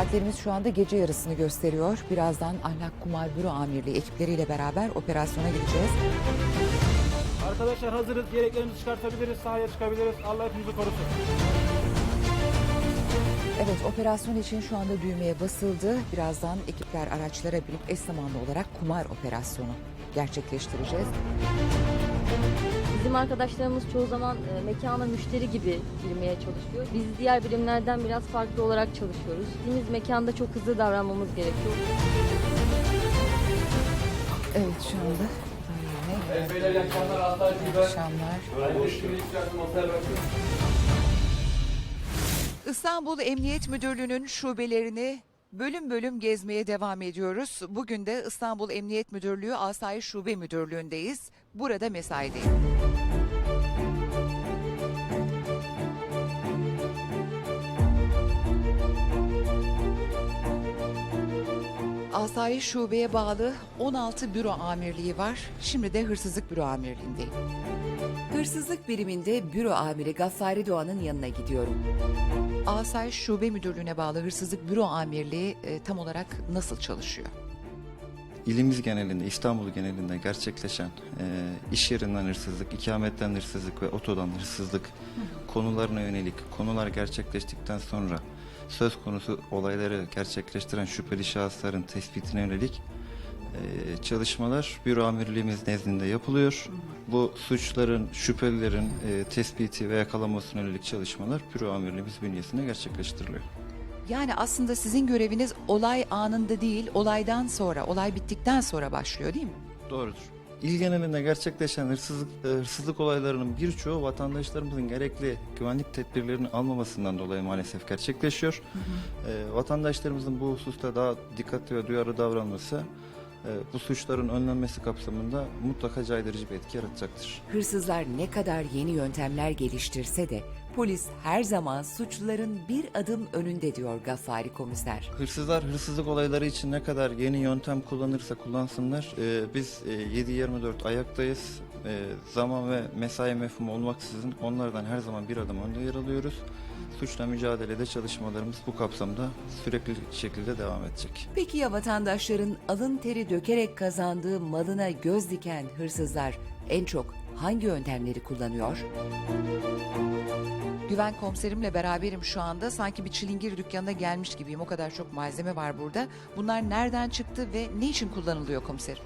Saatlerimiz şu anda gece yarısını gösteriyor. Birazdan Ahlak Kumar Büro Amirliği ekipleriyle beraber operasyona gideceğiz. Arkadaşlar hazırız. Gereklerimizi çıkartabiliriz. Sahaya çıkabiliriz. Allah hepimizi korusun. Evet operasyon için şu anda düğmeye basıldı. Birazdan ekipler araçlara binip eş zamanlı olarak kumar operasyonu gerçekleştireceğiz. Bizim arkadaşlarımız çoğu zaman e, mekana müşteri gibi girmeye çalışıyor. Biz diğer birimlerden biraz farklı olarak çalışıyoruz. Gittiğimiz mekanda çok hızlı davranmamız gerekiyor. Evet şu anda daireye Beyler iyi akşamlar. Aslan İyi Şube. akşamlar. Şimdi ilk yardım otel bakın. İstanbul Emniyet Müdürlüğü'nün şubelerini bölüm bölüm gezmeye devam ediyoruz. Bugün de İstanbul Emniyet Müdürlüğü Asayiş Şube Müdürlüğü'ndeyiz. Burada mesaideyim. Asayiş Şube'ye bağlı 16 büro amirliği var. Şimdi de Hırsızlık Büro Amirliği'ndeyim. Hırsızlık biriminde büro amiri Gaffari Doğan'ın yanına gidiyorum. Asayiş Şube Müdürlüğü'ne bağlı Hırsızlık Büro Amirliği e, tam olarak nasıl çalışıyor? İlimiz genelinde, İstanbul genelinde gerçekleşen e, iş yerinden hırsızlık, ikametten hırsızlık ve otodan hırsızlık konularına yönelik konular gerçekleştikten sonra söz konusu olayları gerçekleştiren şüpheli şahısların tespitine yönelik e, çalışmalar büro amirliğimiz nezdinde yapılıyor. Bu suçların, şüphelilerin e, tespiti ve yakalanmasına yönelik çalışmalar büro amirliğimiz bünyesinde gerçekleştiriliyor. Yani aslında sizin göreviniz olay anında değil, olaydan sonra, olay bittikten sonra başlıyor değil mi? Doğrudur. İl genelinde gerçekleşen hırsızlık, e, hırsızlık olaylarının birçoğu vatandaşlarımızın gerekli güvenlik tedbirlerini almamasından dolayı maalesef gerçekleşiyor. E, vatandaşlarımızın bu hususta daha dikkatli ve duyarlı davranması e, bu suçların önlenmesi kapsamında mutlaka caydırıcı bir etki yaratacaktır. Hırsızlar ne kadar yeni yöntemler geliştirse de polis her zaman suçluların bir adım önünde diyor Gaffari komiser. Hırsızlar hırsızlık olayları için ne kadar yeni yöntem kullanırsa kullansınlar e, biz e, 7-24 ayaktayız. E, zaman ve mesai mefhumu olmaksızın onlardan her zaman bir adım önde yer alıyoruz. Suçla mücadelede çalışmalarımız bu kapsamda sürekli şekilde devam edecek. Peki ya vatandaşların alın teri dökerek kazandığı malına göz diken hırsızlar en çok hangi yöntemleri kullanıyor? Güven komiserimle beraberim şu anda. Sanki bir çilingir dükkanına gelmiş gibiyim. O kadar çok malzeme var burada. Bunlar nereden çıktı ve ne için kullanılıyor komiserim?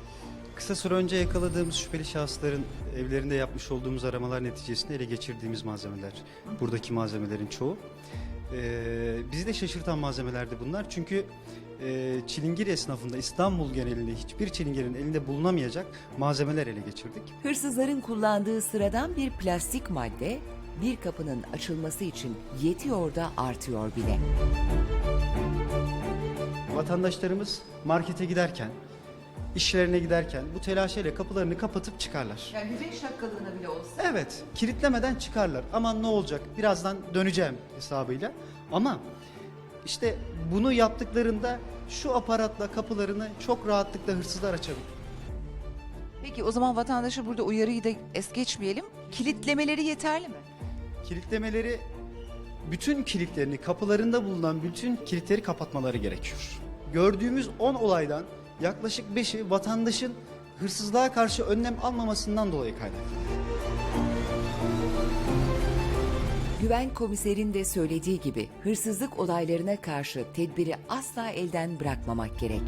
Kısa süre önce yakaladığımız şüpheli şahısların evlerinde yapmış olduğumuz aramalar neticesinde ele geçirdiğimiz malzemeler. Buradaki malzemelerin çoğu. Ee, bizi de şaşırtan malzemelerdi bunlar. Çünkü e, çilingir esnafında İstanbul genelinde hiçbir çilingirin elinde bulunamayacak malzemeler ele geçirdik. Hırsızların kullandığı sıradan bir plastik madde bir kapının açılması için yetiyor da artıyor bile. Vatandaşlarımız markete giderken, işlerine giderken bu telaşıyla kapılarını kapatıp çıkarlar. Yani bir beş dakikalığına bile olsa. Evet, kilitlemeden çıkarlar. Aman ne olacak? Birazdan döneceğim hesabıyla. Ama işte bunu yaptıklarında şu aparatla kapılarını çok rahatlıkla hırsızlar açabilir. Peki o zaman vatandaşa burada uyarıyı da es geçmeyelim. Kilitlemeleri yeterli mi? Kilitlemeleri bütün kilitlerini, kapılarında bulunan bütün kilitleri kapatmaları gerekiyor. Gördüğümüz 10 olaydan yaklaşık 5'i vatandaşın hırsızlığa karşı önlem almamasından dolayı kaynaklı. Güven komiserin de söylediği gibi hırsızlık olaylarına karşı tedbiri asla elden bırakmamak gerek.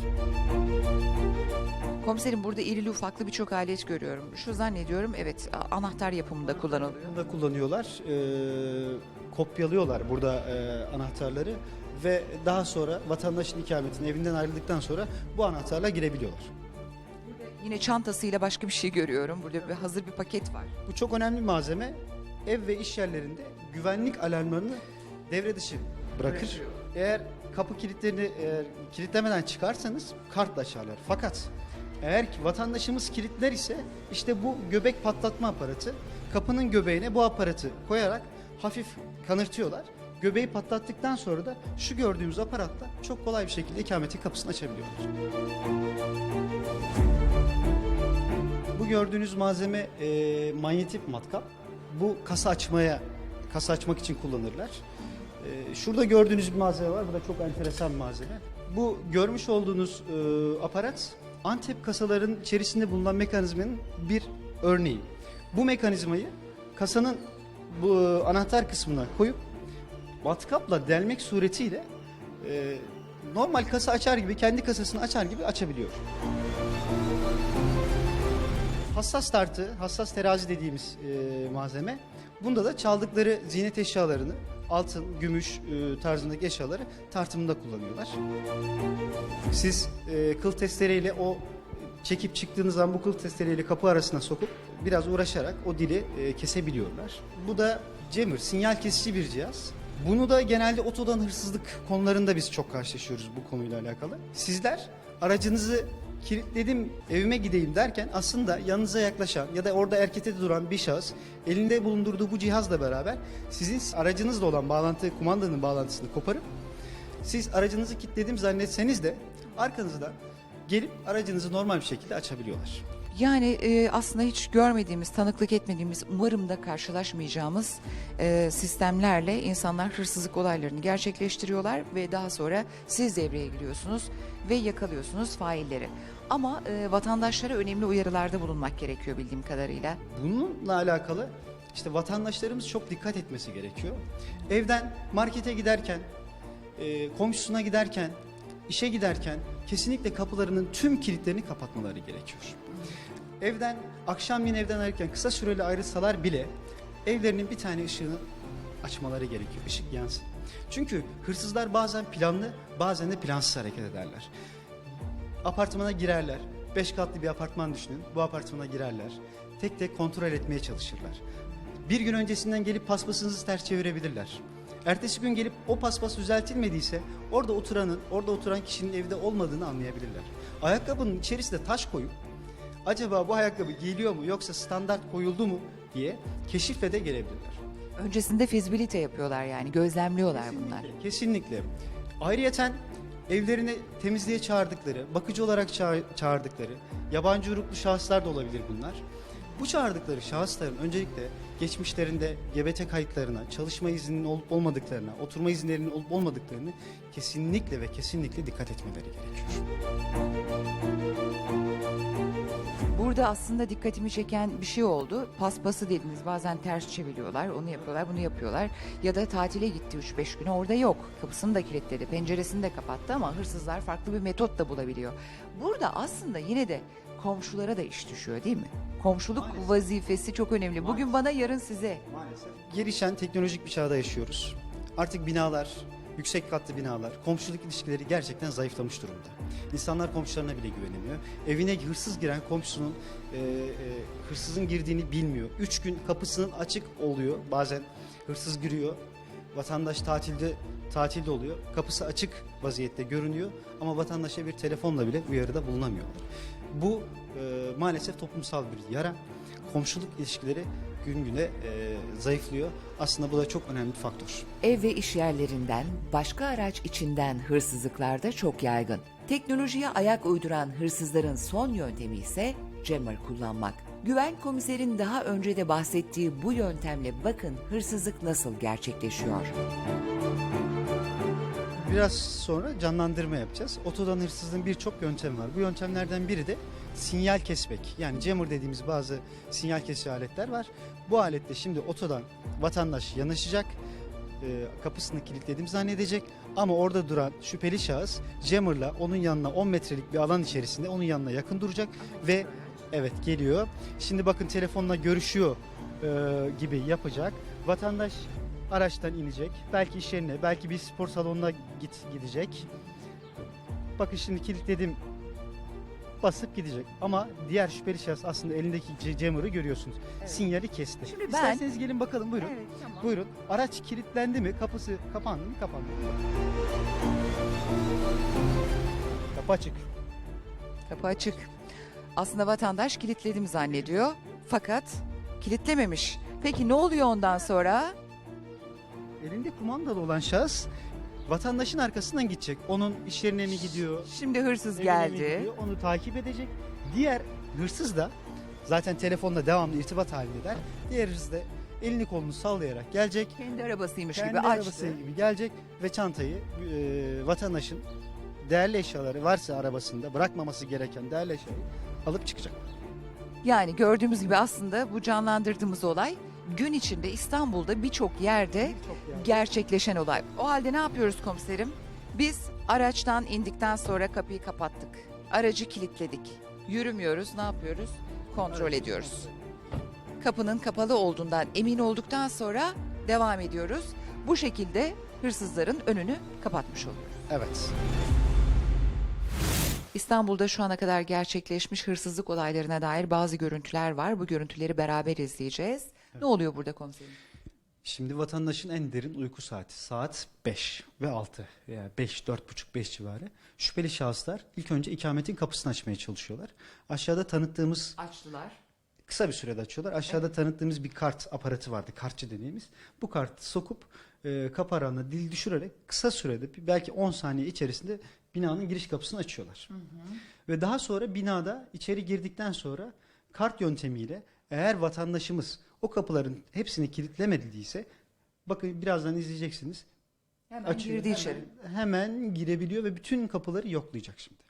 Komiserim burada irili ufaklı birçok alet görüyorum. Şu zannediyorum evet anahtar yapımında kullanılıyor. Kullanıyorlar, e, kopyalıyorlar burada e, anahtarları ve daha sonra vatandaşın ikametini evinden ayrıldıktan sonra bu anahtarla girebiliyorlar. Yine çantasıyla başka bir şey görüyorum. Burada bir hazır bir paket var. Bu çok önemli bir malzeme. Ev ve iş yerlerinde güvenlik alarmlarını devre dışı bırakır. Eğer kapı kilitlerini eğer kilitlemeden çıkarsanız kartla açarlar. Fakat eğer ki vatandaşımız kilitler ise işte bu göbek patlatma aparatı kapının göbeğine bu aparatı koyarak hafif kanırtıyorlar. Göbeği patlattıktan sonra da şu gördüğümüz aparatla çok kolay bir şekilde ikametin kapısını açabiliyorlar. Bu gördüğünüz malzeme e, manyetik matkap. Bu kasa açmaya, kasa açmak için kullanırlar. Ee, şurada gördüğünüz bir malzeme var. Bu da çok enteresan bir malzeme. Bu görmüş olduğunuz e, aparat Antep kasaların içerisinde bulunan mekanizmanın bir örneği. Bu mekanizmayı kasanın bu e, anahtar kısmına koyup matkapla delmek suretiyle e, normal kasa açar gibi kendi kasasını açar gibi açabiliyor. Hassas tartı, hassas terazi dediğimiz e, malzeme. Bunda da çaldıkları ziynet eşyalarını, altın, gümüş e, tarzındaki eşyaları tartımında kullanıyorlar. Siz e, kıl testereyle o çekip çıktığınız zaman bu kıl testereyle kapı arasına sokup biraz uğraşarak o dili e, kesebiliyorlar. Bu da jammer, sinyal kesici bir cihaz. Bunu da genelde otodan hırsızlık konularında biz çok karşılaşıyoruz bu konuyla alakalı. Sizler aracınızı kilitledim evime gideyim derken aslında yanınıza yaklaşan ya da orada erkete duran bir şahıs elinde bulundurduğu bu cihazla beraber sizin aracınızla olan bağlantı kumandanın bağlantısını koparıp siz aracınızı kilitledim zannetseniz de arkanızdan gelip aracınızı normal bir şekilde açabiliyorlar. Yani e, aslında hiç görmediğimiz, tanıklık etmediğimiz, umarım da karşılaşmayacağımız e, sistemlerle insanlar hırsızlık olaylarını gerçekleştiriyorlar ve daha sonra siz devreye giriyorsunuz ve yakalıyorsunuz failleri. Ama e, vatandaşlara önemli uyarılarda bulunmak gerekiyor bildiğim kadarıyla. Bununla alakalı işte vatandaşlarımız çok dikkat etmesi gerekiyor. Evden markete giderken, e, komşusuna giderken, işe giderken kesinlikle kapılarının tüm kilitlerini kapatmaları gerekiyor. Evden akşamleyin evden ayrılırken kısa süreli ayrılsalar bile evlerinin bir tane ışığını açmaları gerekiyor. Işık yansın. Çünkü hırsızlar bazen planlı, bazen de plansız hareket ederler. Apartmana girerler. Beş katlı bir apartman düşünün. Bu apartmana girerler. Tek tek kontrol etmeye çalışırlar. Bir gün öncesinden gelip paspasınızı ters çevirebilirler. Ertesi gün gelip o paspas düzeltilmediyse orada oturanın, orada oturan kişinin evde olmadığını anlayabilirler. Ayakkabının içerisine taş koyup acaba bu ayakkabı giyiliyor mu yoksa standart koyuldu mu diye keşifle de gelebilirler. Öncesinde fizibilite yapıyorlar yani gözlemliyorlar bunlar. Kesinlikle. Ayrıyeten evlerine temizliğe çağırdıkları, bakıcı olarak çağır- çağırdıkları, yabancı uyruklu şahıslar da olabilir bunlar. Bu çağırdıkları şahısların öncelikle geçmişlerinde GBT kayıtlarına, çalışma izninin olup olmadıklarına, oturma izinlerinin olup olmadıklarını kesinlikle ve kesinlikle dikkat etmeleri gerekiyor. Burada aslında dikkatimi çeken bir şey oldu. Paspası dediniz bazen ters çeviriyorlar, onu yapıyorlar, bunu yapıyorlar. Ya da tatile gitti 3-5 gün orada yok. Kapısını da kilitledi, penceresini de kapattı ama hırsızlar farklı bir metot da bulabiliyor. Burada aslında yine de komşulara da iş düşüyor değil mi? Komşuluk Maalesef. vazifesi çok önemli. Bugün bana yarın size. Maalesef. Gelişen teknolojik bir çağda yaşıyoruz. Artık binalar, yüksek katlı binalar, komşuluk ilişkileri gerçekten zayıflamış durumda. İnsanlar komşularına bile güvenemiyor. Evine hırsız giren komşusunun e, e, hırsızın girdiğini bilmiyor. Üç gün kapısının açık oluyor. Bazen hırsız giriyor. Vatandaş tatilde tatilde oluyor. Kapısı açık vaziyette görünüyor ama vatandaşa bir telefonla bile uyarıda bulunamıyorlar. Bu e, maalesef toplumsal bir yara. Komşuluk ilişkileri gün güne e, zayıflıyor. Aslında bu da çok önemli bir faktör. Ev ve iş yerlerinden, başka araç içinden hırsızlıklar da çok yaygın. Teknolojiye ayak uyduran hırsızların son yöntemi ise jammer kullanmak. Güven komiserin daha önce de bahsettiği bu yöntemle bakın hırsızlık nasıl gerçekleşiyor. Biraz sonra canlandırma yapacağız. Otodan hırsızlığın birçok yöntemi var. Bu yöntemlerden biri de sinyal kesmek. Yani jammer dediğimiz bazı sinyal kesici aletler var. Bu aletle şimdi otodan vatandaş yanaşacak, e, kapısını kilitledim zannedecek ama orada duran şüpheli şahıs jammerla onun yanına 10 metrelik bir alan içerisinde onun yanına yakın duracak ve evet geliyor. Şimdi bakın telefonla görüşüyor e, gibi yapacak. Vatandaş araçtan inecek. Belki iş yerine, belki bir spor salonuna git gidecek. Bakın şimdi kilitledim basıp gidecek. Ama diğer şüpheli şahıs aslında elindeki c- jammer'ı görüyorsunuz. Sinyali kesti. Şimdi ben- İsterseniz gelin bakalım buyurun. Buyurun. Araç kilitlendi mi? Kapısı kapandı mı? Kapandı. Kapı açık. Kapı açık. Aslında vatandaş kilitledim zannediyor fakat kilitlememiş. Peki ne oluyor ondan sonra? Elinde kumandalı olan şahıs vatandaşın arkasından gidecek. Onun iş yerine mi gidiyor? Şimdi hırsız evine mi geldi. gidiyor? Onu takip edecek. Diğer hırsız da zaten telefonla devamlı irtibat halindeler. Diğer hırsız da elini kolunu sallayarak gelecek. Kendi arabasıymış Kendi gibi açtı. arabası gibi gelecek ve çantayı e, vatandaşın değerli eşyaları varsa arabasında bırakmaması gereken değerli eşyayı alıp çıkacak. Yani gördüğümüz gibi aslında bu canlandırdığımız olay gün içinde İstanbul'da birçok yerde gerçekleşen olay. O halde ne yapıyoruz komiserim? Biz araçtan indikten sonra kapıyı kapattık. Aracı kilitledik. Yürümüyoruz, ne yapıyoruz? Kontrol ediyoruz. Kapının kapalı olduğundan emin olduktan sonra devam ediyoruz. Bu şekilde hırsızların önünü kapatmış oluyoruz. Evet. İstanbul'da şu ana kadar gerçekleşmiş hırsızlık olaylarına dair bazı görüntüler var. Bu görüntüleri beraber izleyeceğiz. Ne oluyor burada komiserim? Şimdi vatandaşın en derin uyku saati saat 5 ve 6 yani 5 4.30 5 civarı. Şüpheli şahıslar ilk önce ikametin kapısını açmaya çalışıyorlar. Aşağıda tanıttığımız Açtılar. kısa bir sürede açıyorlar. Aşağıda tanıttığımız bir kart aparatı vardı. Kartçı dediğimiz. Bu kartı sokup e, kapı aralığına dil düşürerek kısa sürede bir- belki 10 saniye içerisinde binanın giriş kapısını açıyorlar. Ve daha sonra binada içeri girdikten sonra kart yöntemiyle eğer vatandaşımız o kapıların hepsini kilitlemediyse bakın birazdan izleyeceksiniz. Hemen Açıyor, girdi hemen- içeri. Hemen girebiliyor ve bütün kapıları yoklayacak şimdi.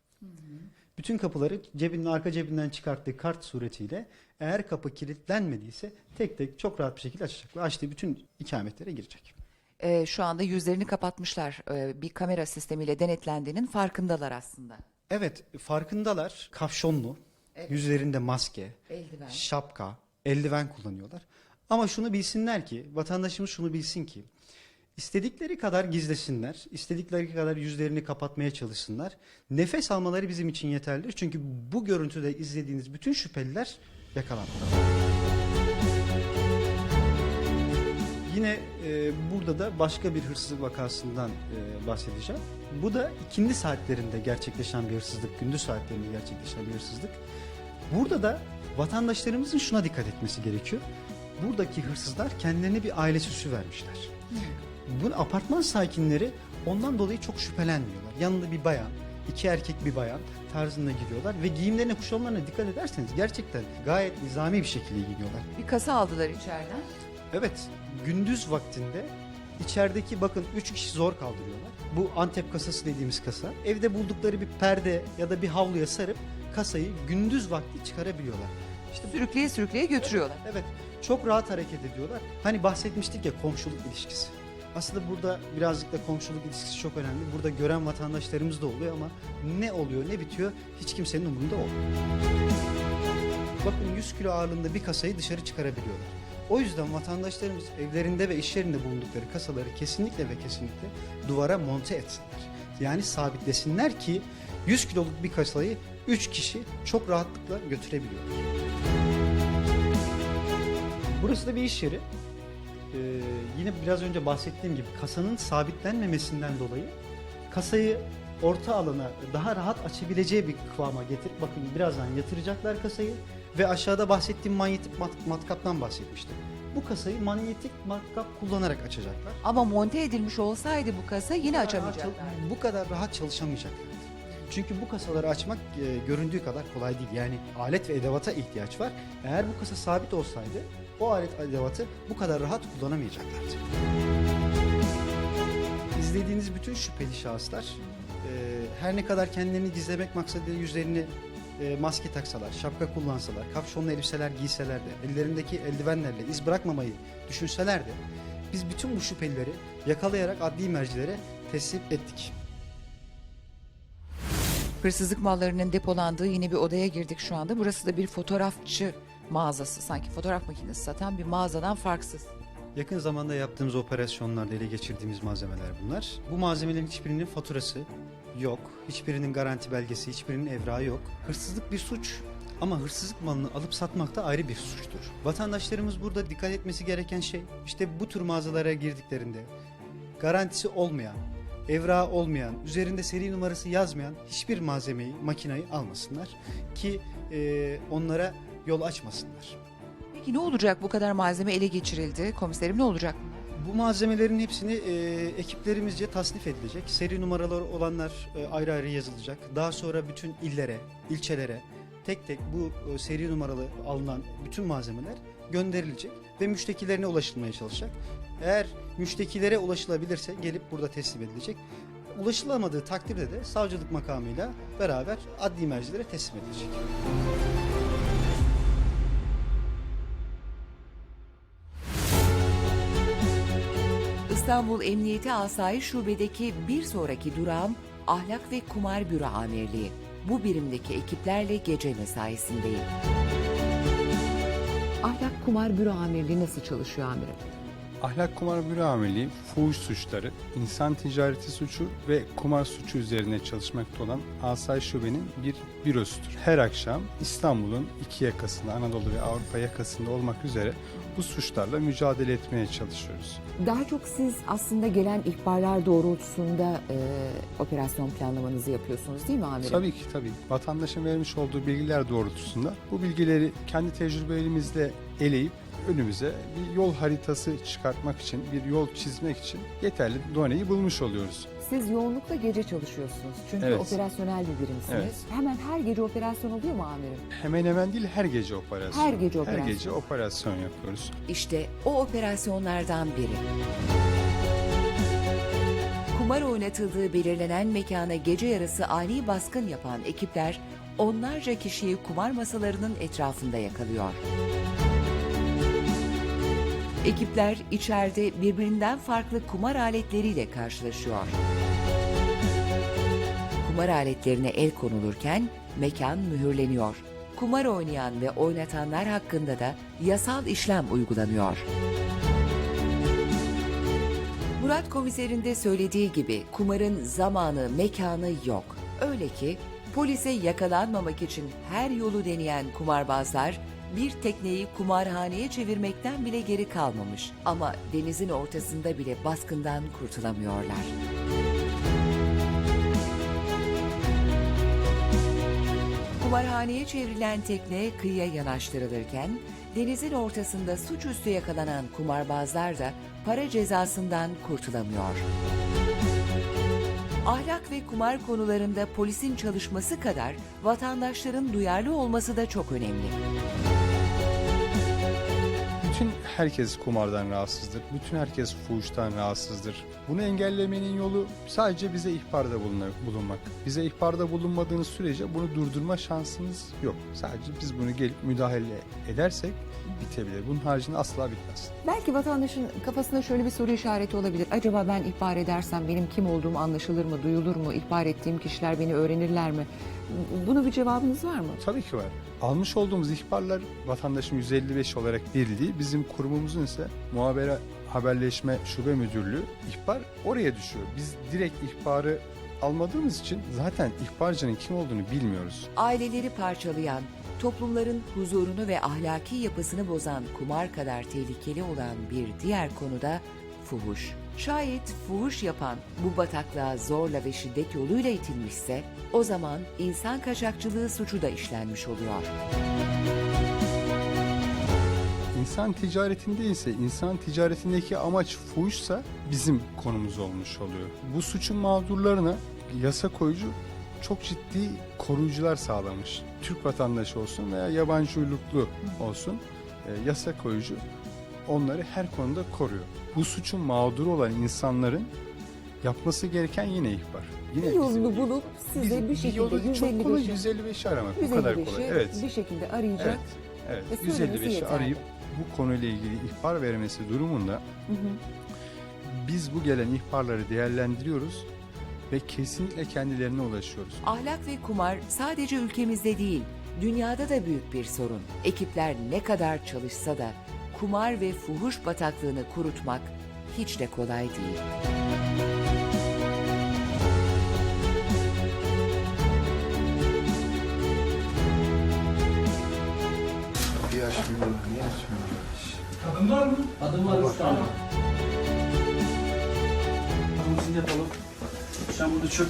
Bütün kapıları cebinin arka cebinden çıkarttığı kart suretiyle eğer kapı kilitlenmediyse tek tek çok rahat bir şekilde açacak ve açtığı bütün ikametlere girecek. Ee, şu anda yüzlerini kapatmışlar. Ee, bir kamera sistemiyle denetlendiğinin farkındalar aslında. Evet farkındalar kafşonlu, yüzlerinde maske, Eldiven. şapka, eldiven kullanıyorlar. Ama şunu bilsinler ki, vatandaşımız şunu bilsin ki, istedikleri kadar gizlesinler, istedikleri kadar yüzlerini kapatmaya çalışsınlar. Nefes almaları bizim için yeterlidir. Çünkü bu görüntüde izlediğiniz bütün şüpheliler yakalandı. Yine e, burada da başka bir hırsızlık vakasından e, bahsedeceğim. Bu da ikindi saatlerinde gerçekleşen bir hırsızlık, gündüz saatlerinde gerçekleşen bir hırsızlık. Burada da vatandaşlarımızın şuna dikkat etmesi gerekiyor. Buradaki hırsızlar kendilerine bir aile süsü vermişler. Bu apartman sakinleri ondan dolayı çok şüphelenmiyorlar. Yanında bir bayan, iki erkek bir bayan tarzında gidiyorlar ve giyimlerine kuşamlarına dikkat ederseniz gerçekten gayet nizami bir şekilde giyiniyorlar. Bir kasa aldılar içeriden. Evet, gündüz vaktinde içerideki bakın 3 kişi zor kaldırıyorlar. Bu Antep kasası dediğimiz kasa. Evde buldukları bir perde ya da bir havluya sarıp kasayı gündüz vakti çıkarabiliyorlar. İşte Sürükleye sürükleye götürüyorlar. Evet, çok rahat hareket ediyorlar. Hani bahsetmiştik ya komşuluk ilişkisi. Aslında burada birazcık da komşuluk ilişkisi çok önemli. Burada gören vatandaşlarımız da oluyor ama ne oluyor ne bitiyor hiç kimsenin umurunda olmuyor. Bakın 100 kilo ağırlığında bir kasayı dışarı çıkarabiliyorlar. O yüzden vatandaşlarımız evlerinde ve iş yerinde bulundukları kasaları kesinlikle ve kesinlikle duvara monte etsinler. Yani sabitlesinler ki 100 kiloluk bir kasayı 3 kişi çok rahatlıkla götürebiliyor. Burası da bir iş yeri. Ee, yine biraz önce bahsettiğim gibi kasanın sabitlenmemesinden dolayı kasayı orta alana daha rahat açabileceği bir kıvama getirip bakın birazdan yatıracaklar kasayı ve aşağıda bahsettiğim manyetik mat- matkaptan bahsetmiştim. Bu kasayı manyetik matkap kullanarak açacaklar. Ama monte edilmiş olsaydı bu kasa yine açamayacaklar. Bu kadar rahat çalışamayacaklar. Çünkü bu kasaları açmak e, göründüğü kadar kolay değil. Yani alet ve edevata ihtiyaç var. Eğer bu kasa sabit olsaydı o alet edevatı bu kadar rahat kullanamayacaklardı. İzlediğiniz bütün şüpheli şahıslar e, her ne kadar kendilerini gizlemek maksadıyla yüzlerini e, maske taksalar, şapka kullansalar, kapşonlu elbiseler giyseler de, ellerindeki eldivenlerle iz bırakmamayı düşünseler de biz bütün bu şüphelileri yakalayarak adli mercilere teslim ettik. Hırsızlık mallarının depolandığı yine bir odaya girdik şu anda. Burası da bir fotoğrafçı mağazası. Sanki fotoğraf makinesi satan bir mağazadan farksız. Yakın zamanda yaptığımız operasyonlarda ele geçirdiğimiz malzemeler bunlar. Bu malzemelerin hiçbirinin faturası yok. Hiçbirinin garanti belgesi, hiçbirinin evrağı yok. Hırsızlık bir suç ama hırsızlık malını alıp satmak da ayrı bir suçtur. Vatandaşlarımız burada dikkat etmesi gereken şey işte bu tür mağazalara girdiklerinde garantisi olmayan, evrağı olmayan, üzerinde seri numarası yazmayan hiçbir malzemeyi, makinayı almasınlar ki e, onlara yol açmasınlar. Peki ne olacak bu kadar malzeme ele geçirildi? Komiserim ne olacak? Bu malzemelerin hepsini e, ekiplerimizce tasnif edilecek. Seri numaraları olanlar e, ayrı ayrı yazılacak. Daha sonra bütün illere, ilçelere tek tek bu e, seri numaralı alınan bütün malzemeler gönderilecek. ve müştekilerine ulaşılmaya çalışacak. Eğer müştekilere ulaşılabilirse gelip burada teslim edilecek. Ulaşılamadığı takdirde de savcılık makamıyla beraber adli mercilere teslim edilecek. İstanbul Emniyeti Asayiş Şube'deki bir sonraki durağım Ahlak ve Kumar Büro Amirliği. Bu birimdeki ekiplerle gece mesaisindeyim. Ahlak Kumar Büro Amirliği nasıl çalışıyor amirim? Ahlak Kumar Büro Amirliği, fuhuş suçları, insan ticareti suçu ve kumar suçu üzerine çalışmakta olan Asayiş Şube'nin bir bürosudur. Her akşam İstanbul'un iki yakasında, Anadolu ve Avrupa yakasında olmak üzere bu suçlarla mücadele etmeye çalışıyoruz. Daha çok siz aslında gelen ihbarlar doğrultusunda e, operasyon planlamanızı yapıyorsunuz değil mi amirim? Tabii ki tabii. Vatandaşın vermiş olduğu bilgiler doğrultusunda bu bilgileri kendi tecrübelerimizle eleyip önümüze bir yol haritası çıkartmak için, bir yol çizmek için yeterli doneyi bulmuş oluyoruz. Siz yoğunlukla gece çalışıyorsunuz. Çünkü Evet. operasyonel bir birimsiniz. Evet. Hemen her gece operasyon oluyor mu amirim? Hemen hemen değil her gece operasyon. Her gece operasyon. Her gece operasyon yapıyoruz. İşte o operasyonlardan biri. Kumar oynatıldığı belirlenen mekana gece yarısı ani baskın yapan ekipler onlarca kişiyi kumar masalarının etrafında yakalıyor. Ekipler içeride birbirinden farklı kumar aletleriyle karşılaşıyor. Kumar aletlerine el konulurken mekan mühürleniyor. Kumar oynayan ve oynatanlar hakkında da yasal işlem uygulanıyor. Murat komiserin de söylediği gibi kumarın zamanı, mekanı yok. Öyle ki polise yakalanmamak için her yolu deneyen kumarbazlar bir tekneyi kumarhaneye çevirmekten bile geri kalmamış. Ama denizin ortasında bile baskından kurtulamıyorlar. Kumarhaneye çevrilen tekne kıyıya yanaştırılırken denizin ortasında suçüstü yakalanan kumarbazlar da para cezasından kurtulamıyor. Ahlak ve kumar konularında polisin çalışması kadar vatandaşların duyarlı olması da çok önemli. Herkes kumardan rahatsızdır. Bütün herkes fuhuştan rahatsızdır. Bunu engellemenin yolu sadece bize ihbarda bulunmak. Bize ihbarda bulunmadığınız sürece bunu durdurma şansınız yok. Sadece biz bunu gelip müdahale edersek bitebilir. Bunun haricinde asla bitmez. Belki vatandaşın kafasında şöyle bir soru işareti olabilir. Acaba ben ihbar edersem benim kim olduğum anlaşılır mı, duyulur mu? İhbar ettiğim kişiler beni öğrenirler mi? Buna bir cevabınız var mı? Tabii ki var. Almış olduğumuz ihbarlar vatandaşın 155 olarak bildiği, bizim kurumumuzun ise muhabere haberleşme şube müdürlüğü ihbar oraya düşüyor. Biz direkt ihbarı almadığımız için zaten ihbarcının kim olduğunu bilmiyoruz. aileleri parçalayan, toplumların huzurunu ve ahlaki yapısını bozan kumar kadar tehlikeli olan bir diğer konu da fuhuş. Şayet fuhuş yapan bu bataklığa zorla ve şiddet yoluyla itilmişse o zaman insan kaçakçılığı suçu da işlenmiş oluyor. İnsan ticaretinde ise insan ticaretindeki amaç fuhuşsa bizim konumuz olmuş oluyor. Bu suçun mağdurlarına yasa koyucu çok ciddi koruyucular sağlamış. Türk vatandaşı olsun veya yabancı uyruklu olsun e, yasa koyucu onları her konuda koruyor. Bu suçun mağduru olan insanların yapması gereken yine ihbar. Yine Bir yolunu bulup size bizim- bir şekilde yolu çok kolay 155'i 155'i aramak. Bu kadar kolay. Evet. bir şekilde arayacak. Evet. Evet. Ve söylemesi 155'i yeterli. arayıp bu konuyla ilgili ihbar vermesi durumunda Hı hı. biz bu gelen ihbarları değerlendiriyoruz ve kesinlikle kendilerine ulaşıyoruz. Ahlak ve kumar sadece ülkemizde değil, dünyada da büyük bir sorun. Ekipler ne kadar çalışsa da kumar ve fuhuş bataklığını kurutmak hiç de kolay değil. Adım var üç tane. Tamamını yapalım. Sen burada çök.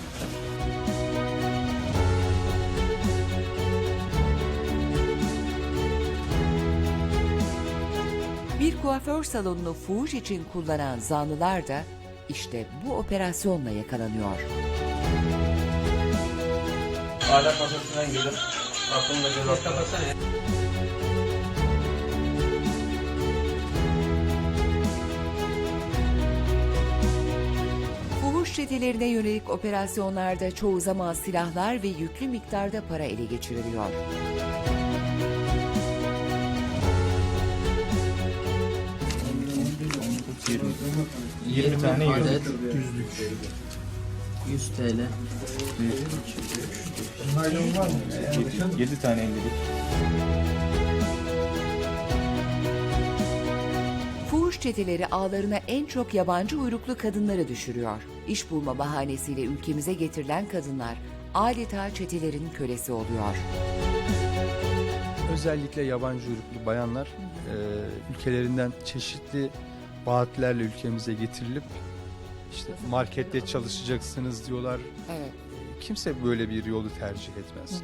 Bir kuaför salonunu fuhuş için kullanan zanlılar da işte bu operasyonla yakalanıyor. Hala kasasından girdim. Aklımda göz kapatsana. Fuhuş çetelerine yönelik operasyonlarda çoğu zaman silahlar ve yüklü miktarda para ele geçiriliyor. Yirmi tane adet 100 TL. 7 tane 50'lik. Fuhuş çeteleri ağlarına en çok yabancı uyruklu kadınları düşürüyor. İş bulma bahanesiyle ülkemize getirilen kadınlar adeta çetelerin kölesi oluyor. Özellikle yabancı uyruklu bayanlar e, ülkelerinden çeşitli vaatlerle ülkemize getirilip işte markette çalışacaksınız diyorlar. Evet. Kimse böyle bir yolu tercih etmez.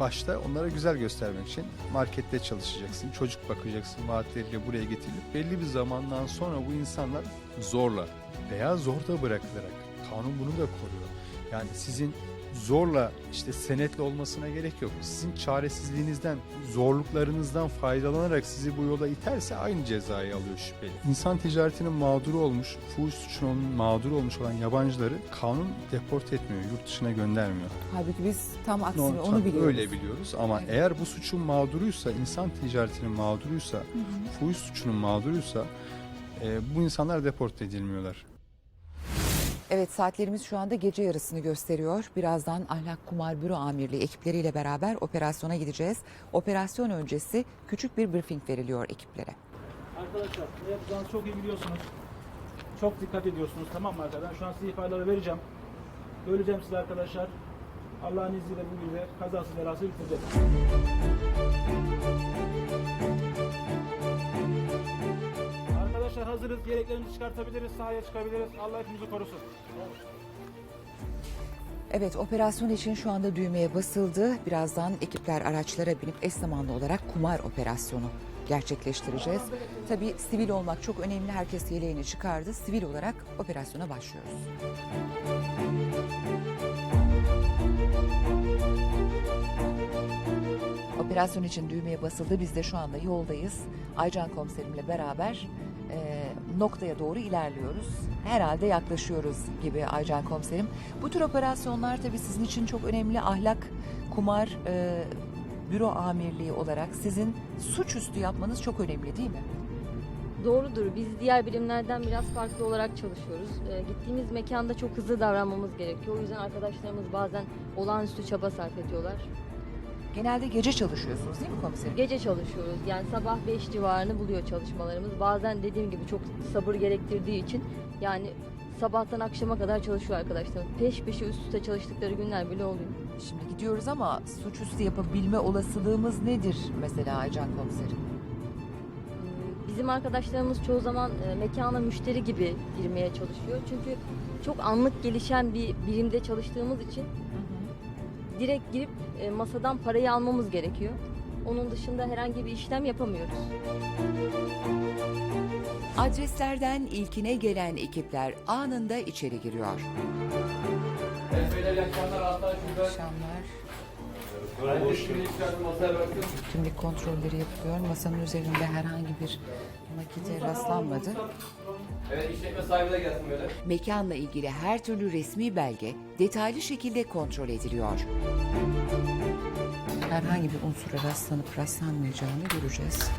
Başta onlara güzel göstermek için markette çalışacaksın, çocuk bakacaksın vaatleriyle buraya getirilip belli bir zamandan sonra bu insanlar zorla veya zorda bırakılarak kanun bunu da koruyor. Yani sizin zorla işte senetle olmasına gerek yok. Sizin çaresizliğinizden, zorluklarınızdan faydalanarak sizi bu yola iterse aynı cezayı alıyor şüpheli. İnsan ticaretinin mağduru olmuş, fuhuş suçunun mağduru olmuş olan yabancıları kanun deport etmiyor, yurt dışına göndermiyor. Halbuki biz tam aksine No, onu biliyoruz. Öyle biliyoruz ama Evet. eğer bu suçun mağduruysa, insan ticaretinin mağduruysa, fuhuş suçunun mağduruysa e, bu insanlar deport edilmiyorlar. Evet saatlerimiz şu anda gece yarısını gösteriyor. Birazdan Ahlak Kumar Büro Amirliği ekipleriyle beraber operasyona gideceğiz. Operasyon öncesi küçük bir briefing veriliyor ekiplere. Arkadaşlar ne yapacağınızı çok iyi biliyorsunuz. Çok dikkat ediyorsunuz tamam mı arkadaşlar? Şu an size ihbarları vereceğim. Böleceğim size arkadaşlar. Allah'ın izniyle bu gibi kazası belası bitireceğiz. Arkadaşlar hazırız. Gereklerimizi çıkartabiliriz. Sahaya çıkabiliriz. Allah hepimizi korusun. Evet operasyon için şu anda düğmeye basıldı. Birazdan ekipler araçlara binip eş zamanlı olarak kumar operasyonu gerçekleştireceğiz. Tabii sivil olmak çok önemli. Herkes yeleğini çıkardı. Sivil olarak operasyona başlıyoruz. Operasyon için düğmeye basıldı. Biz de şu anda yoldayız. Aycan komiserimle beraber noktaya doğru ilerliyoruz. Herhalde yaklaşıyoruz gibi Aycan komiserim. Bu tür operasyonlar tabii sizin için çok önemli. Ahlak, kumar, e, büro amirliği olarak sizin suçüstü yapmanız çok önemli değil mi? Doğrudur. Biz diğer birimlerden biraz farklı olarak çalışıyoruz. Ee, gittiğimiz mekanda çok hızlı davranmamız gerekiyor. O yüzden arkadaşlarımız bazen olağanüstü çaba sarf ediyorlar. Genelde gece çalışıyorsunuz değil mi komiserim? Gece çalışıyoruz. Yani sabah 5 civarını buluyor çalışmalarımız. Bazen dediğim gibi çok sabır gerektirdiği için yani sabahtan akşama kadar çalışıyor arkadaşlar. Peş peşe üst üste çalıştıkları günler bile oluyor. Şimdi gidiyoruz ama suçüstü yapabilme olasılığımız nedir mesela Aycan komiserim? Hmm, Bizim arkadaşlarımız çoğu zaman e, mekana müşteri gibi girmeye çalışıyor. Çünkü çok anlık gelişen bir birimde çalıştığımız için direkt girip e, masadan parayı almamız gerekiyor. Onun dışında herhangi bir işlem yapamıyoruz. Adreslerden ilkine gelen ekipler anında içeri giriyor. Akşamlar. Kimlik kontrolleri yapılıyor. Masanın üzerinde herhangi bir nakite rastlanmadı. Evet işletme sahibi de gelsin böyle. Mekanla ilgili her türlü resmi belge detaylı şekilde kontrol ediliyor. Herhangi bir unsura rastlanıp rastlanmayacağını göreceğiz.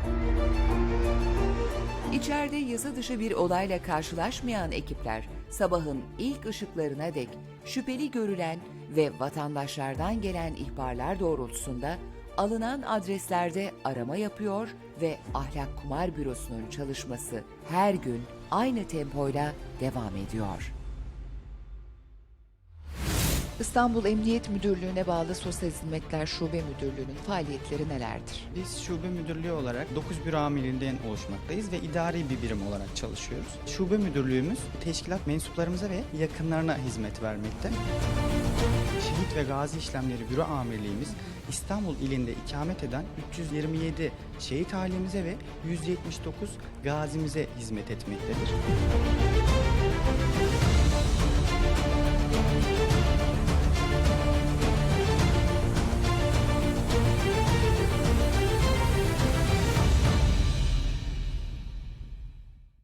İçeride yazı dışı bir olayla karşılaşmayan ekipler sabahın ilk ışıklarına dek şüpheli görülen ve vatandaşlardan gelen ihbarlar doğrultusunda alınan adreslerde arama yapıyor ve Ahlak Kumar Bürosu'nun çalışması her gün aynı tempoyla devam ediyor. İstanbul Emniyet Müdürlüğü'ne bağlı Sosyal Hizmetler Şube Müdürlüğü'nün faaliyetleri nelerdir? Biz şube müdürlüğü olarak 9 büro amirliğinden oluşmaktayız ve idari bir birim olarak çalışıyoruz. Şube müdürlüğümüz teşkilat mensuplarımıza ve yakınlarına hizmet vermekte. Şehit ve gazi işlemleri büro amirliğimiz İstanbul ilinde ikamet eden 327 şehit ailemize ve 179 gazimize hizmet etmektedir.